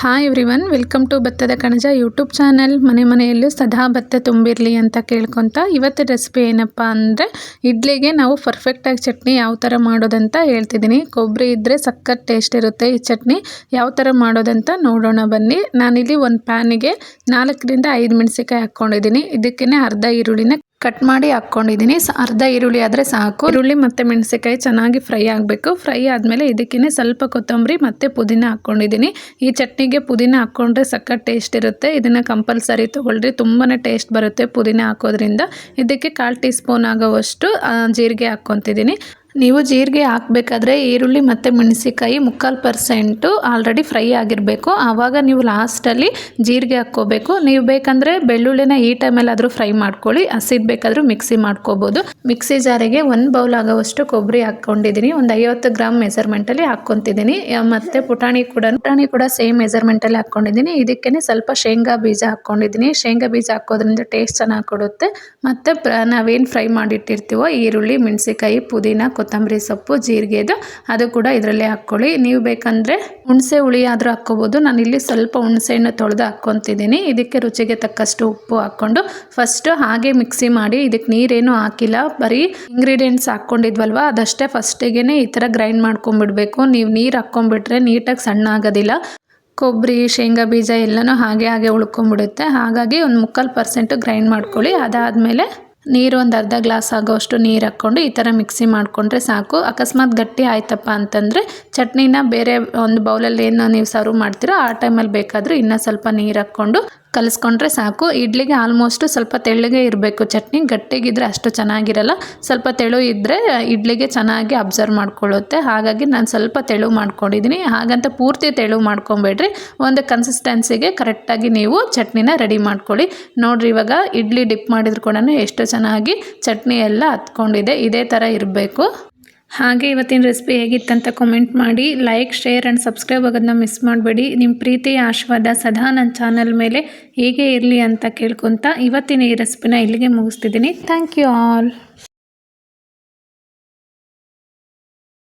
Hi everyone welcome to ಭತ್ತದ ಕಣಜ YouTube channel ಮನೆ ಮನೆಯಲ್ಲೂ ಸದಾ ಭತ್ತ ತುಂಬಿರಲಿ ಅಂತ ಕೇಳ್ಕೊತ ಇವತ್ತು ರೆಸಿಪಿ ಏನಪ್ಪ ಅಂದರೆ ಇಡ್ಲಿಗೆ ನಾವು ಪರ್ಫೆಕ್ಟಾಗಿ ಚಟ್ನಿ ಯಾವ ಥರ ಮಾಡೋದಂತ ಹೇಳ್ತಿದ್ದೀನಿ. ಕೊಬ್ಬರಿ ಇದ್ದರೆ ಸಖತ್ ಟೇಸ್ಟ್ ಇರುತ್ತೆ ಈ ಚಟ್ನಿ. ಯಾವ ಥರ ಮಾಡೋದಂತ ನೋಡೋಣ ಬನ್ನಿ. ನಾನಿಲ್ಲಿ ಒಂದು ಪ್ಯಾನಿಗೆ ನಾಲ್ಕರಿಂದ ಐದು ಮೆಣಸಿಕಾಯಿ ಹಾಕ್ಕೊಂಡಿದ್ದೀನಿ. ಇದಕ್ಕೇ ಅರ್ಧ ಈರುಳ್ಳಿನ ಕಟ್ ಮಾಡಿ ಹಾಕ್ಕೊಂಡಿದ್ದೀನಿ. ಅರ್ಧ ಈರುಳ್ಳಿ ಆದರೆ ಸಾಕು. ಈರುಳ್ಳಿ ಮತ್ತು ಮೆಣಸಿಕಾಯಿ ಚೆನ್ನಾಗಿ ಫ್ರೈ ಆಗಬೇಕು. ಫ್ರೈ ಆದಮೇಲೆ ಇದಕ್ಕೇ ಸ್ವಲ್ಪ ಕೊತ್ತಂಬರಿ ಮತ್ತು ಪುದೀನ ಹಾಕ್ಕೊಂಡಿದ್ದೀನಿ. ಈ ಚಟ್ನಿಗೆ ಪುದೀನ ಹಾಕ್ಕೊಂಡ್ರೆ ಸಖತ್ ಟೇಸ್ಟ್ ಇರುತ್ತೆ. ಇದನ್ನು ಕಂಪಲ್ಸರಿ ತೊಗೊಳ್ರಿ. ತುಂಬಾ ಟೇಸ್ಟ್ ಬರುತ್ತೆ ಪುದೀನ ಹಾಕೋದ್ರಿಂದ. ಇದಕ್ಕೆ ಕಾಲು ಟೀ ಸ್ಪೂನ್ ಆಗೋವಷ್ಟು ಜೀರಿಗೆ ಹಾಕ್ಕೊತಿದ್ದೀನಿ. ನೀವು ಜೀರಿಗೆ ಹಾಕಬೇಕಾದ್ರೆ ಈರುಳ್ಳಿ ಮತ್ತು ಮೆಣಸಿಕಾಯಿ ಮುಕ್ಕಾಲು ಪರ್ಸೆಂಟು ಆಲ್ರೆಡಿ ಫ್ರೈ ಆಗಿರಬೇಕು. ಆವಾಗ ನೀವು ಲಾಸ್ಟಲ್ಲಿ ಜೀರಿಗೆ ಹಾಕ್ಕೋಬೇಕು. ನೀವು ಬೇಕಂದರೆ ಬೆಳ್ಳುಳ್ಳಿನ ಈ ಟೈಮಲ್ಲಾದರೂ ಫ್ರೈ ಮಾಡ್ಕೊಳ್ಳಿ. ಹಸಿದು ಬೇಕಾದರೂ ಮಿಕ್ಸಿ ಮಾಡ್ಕೋಬೋದು. ಮಿಕ್ಸಿ ಜಾರಿಗೆ ಒಂದು ಬೌಲ್ ಆಗೋವಷ್ಟು ಕೊಬ್ಬರಿ ಹಾಕ್ಕೊಂಡಿದ್ದೀನಿ ಒಂದು ಐವತ್ತು ಗ್ರಾಮ್ ಮೆಸರ್ಮೆಂಟಲ್ಲಿ ಹಾಕ್ಕೊತಿದ್ದೀನಿ ಮತ್ತು ಪುಟಾಣಿ ಕೂಡ ಪುಟಾಣಿ ಕೂಡ ಸೇಮ್ ಮೆಸರ್ಮೆಂಟಲ್ಲಿ ಹಾಕ್ಕೊಂಡಿದ್ದೀನಿ ಇದಕ್ಕೇ ಸ್ವಲ್ಪ ಶೇಂಗಾ ಬೀಜ ಹಾಕ್ಕೊಂಡಿದ್ದೀನಿ ಶೇಂಗಾ ಬೀಜ ಹಾಕೋದ್ರಿಂದ ಟೇಸ್ಟ್ ಚೆನ್ನಾಗಿ ಕೊಡುತ್ತೆ. ಮತ್ತು ನಾವೇನು ಫ್ರೈ ಮಾಡಿಟ್ಟಿರ್ತೀವೋ ಈರುಳ್ಳಿ ಮೆಣಸಿಕಾಯಿ ಪುದೀನ ಕೊತ್ತಂಬರಿ ಸೊಪ್ಪು, ಜೀರಿಗೆದು ಅದು ಕೂಡ ಇದರಲ್ಲೇ ಹಾಕ್ಕೊಳ್ಳಿ. ನೀವು ಬೇಕಂದರೆ ಹುಣಸೆ ಹುಳಿ ಆದರೂ ಹಾಕ್ಕೋಬೋದು. ಇಲ್ಲಿ ಸ್ವಲ್ಪ ಹುಣಸೆಹಣ್ಣು ತೊಳೆದು ಹಾಕ್ಕೊತಿದ್ದೀನಿ. ಇದಕ್ಕೆ ರುಚಿಗೆ ತಕ್ಕಷ್ಟು ಉಪ್ಪು ಹಾಕ್ಕೊಂಡು ಫಸ್ಟು ಹಾಗೆ ಮಿಕ್ಸಿ ಮಾಡಿ, ಇದಕ್ಕೆ ನೀರೇನು ಹಾಕಿಲ್ಲ. ಬರೀ ಇಂಗ್ರೀಡಿಯೆಂಟ್ಸ್ ಹಾಕ್ಕೊಂಡಿದ್ವಲ್ವ? ಅದಷ್ಟೇ ಫಸ್ಟಿಗೆ ಈ ಥರ ಗ್ರೈಂಡ್ ಮಾಡ್ಕೊಂಡ್ಬಿಡ್ಬೇಕು ನೀವು ನೀರು ಹಾಕ್ಕೊಂಡ್ಬಿಟ್ರೆ ನೀಟಾಗಿ ಸಣ್ಣ ಆಗೋದಿಲ್ಲ ಕೊಬ್ಬರಿ, ಶೇಂಗಾ ಬೀಜ ಎಲ್ಲನೂ ಹಾಗೆ ಹಾಗೆ ಉಳ್ಕೊಂಬಿಡುತ್ತೆ. ಹಾಗಾಗಿ ಒಂದು ಮುಕ್ಕಾಲು ಪರ್ಸೆಂಟು ಗ್ರೈಂಡ್ ಮಾಡ್ಕೊಳ್ಳಿ. ಅದಾದಮೇಲೆ ನೀರು ಒಂದು ಅರ್ಧ ಗ್ಲಾಸ್ ಆಗೋಷ್ಟು ನೀರು ಹಾಕ್ಕೊಂಡು ಈ ಥರ ಮಿಕ್ಸಿ ಮಾಡಿಕೊಂಡ್ರೆ ಸಾಕು. ಅಕಸ್ಮಾತ್ ಗಟ್ಟಿ ಆಯ್ತಪ್ಪ ಅಂತಂದರೆ ಚಟ್ನಿನ ಬೇರೆ ಒಂದು ಬೌಲಲ್ಲಿ ಏನು ನೀವು ಸರ್ವ್ ಮಾಡ್ತೀರೋ ಆ ಟೈಮಲ್ಲಿ ಬೇಕಾದರೂ ಇನ್ನೂ ಸ್ವಲ್ಪ ನೀರು ಹಾಕ್ಕೊಂಡು ಕಲಿಸ್ಕೊಂಡ್ರೆ ಸಾಕು. ಇಡ್ಲಿಗೆ ಆಲ್ಮೋಸ್ಟ್ ಸ್ವಲ್ಪ ತೆಳ್ಳಗೆ ಇರಬೇಕು. ಚಟ್ನಿ ಗಟ್ಟಿಗಿದ್ರೆ ಅಷ್ಟು ಚೆನ್ನಾಗಿರಲ್ಲ. ಸ್ವಲ್ಪ ತೆಳು ಇದ್ದರೆ ಇಡ್ಲಿಗೆ ಚೆನ್ನಾಗಿ ಅಬ್ಸರ್ವ್ ಮಾಡ್ಕೊಳ್ಳುತ್ತೆ. ಹಾಗಾಗಿ ನಾನು ಸ್ವಲ್ಪ ತೆಳು ಮಾಡ್ಕೊಂಡಿದ್ದೀನಿ ಹಾಗಂತ ಪೂರ್ತಿ ತೆಳು ಮಾಡ್ಕೊಬೇಡ್ರಿ. ಒಂದು ಕನ್ಸಿಸ್ಟೆನ್ಸಿಗೆ ಕರೆಕ್ಟಾಗಿ ನೀವು ಚಟ್ನಿನ ರೆಡಿ ಮಾಡ್ಕೊಳ್ಳಿ. ನೋಡಿರಿ ಇವಾಗ ಇಡ್ಲಿ ಡಿಪ್ ಮಾಡಿದ್ರು ಕೂಡ ಎಷ್ಟು ಚೆನ್ನಾಗಿ ಚಟ್ನಿ ಎಲ್ಲ ಹತ್ಕೊಂಡಿದೆ. ಇದೇ ಥರ ಇರಬೇಕು. ಹಾಗೆ ಇವತ್ತಿನ ರೆಸಿಪಿ ಹೇಗಿತ್ತಂತ ಕಮೆಂಟ್ ಮಾಡಿ ಲೈಕ್ ಶೇರ್ ಆ್ಯಂಡ್ ಸಬ್ಸ್ಕ್ರೈಬ್ ಆಗೋದನ್ನ ಮಿಸ್ ಮಾಡಬೇಡಿ. ನಿಮ್ಮ ಪ್ರೀತಿಯ ಆಶೀರ್ವಾದ ಸದಾ ನನ್ನ ಚಾನಲ್ ಮೇಲೆ ಹೇಗೆ ಇರಲಿ ಅಂತ ಕೇಳ್ಕೊತಾ ಇವತ್ತಿನ ಈ ರೆಸಿಪಿನ ಇಲ್ಲಿಗೆ ಮುಗಿಸ್ತಿದ್ದೀನಿ. Thank you all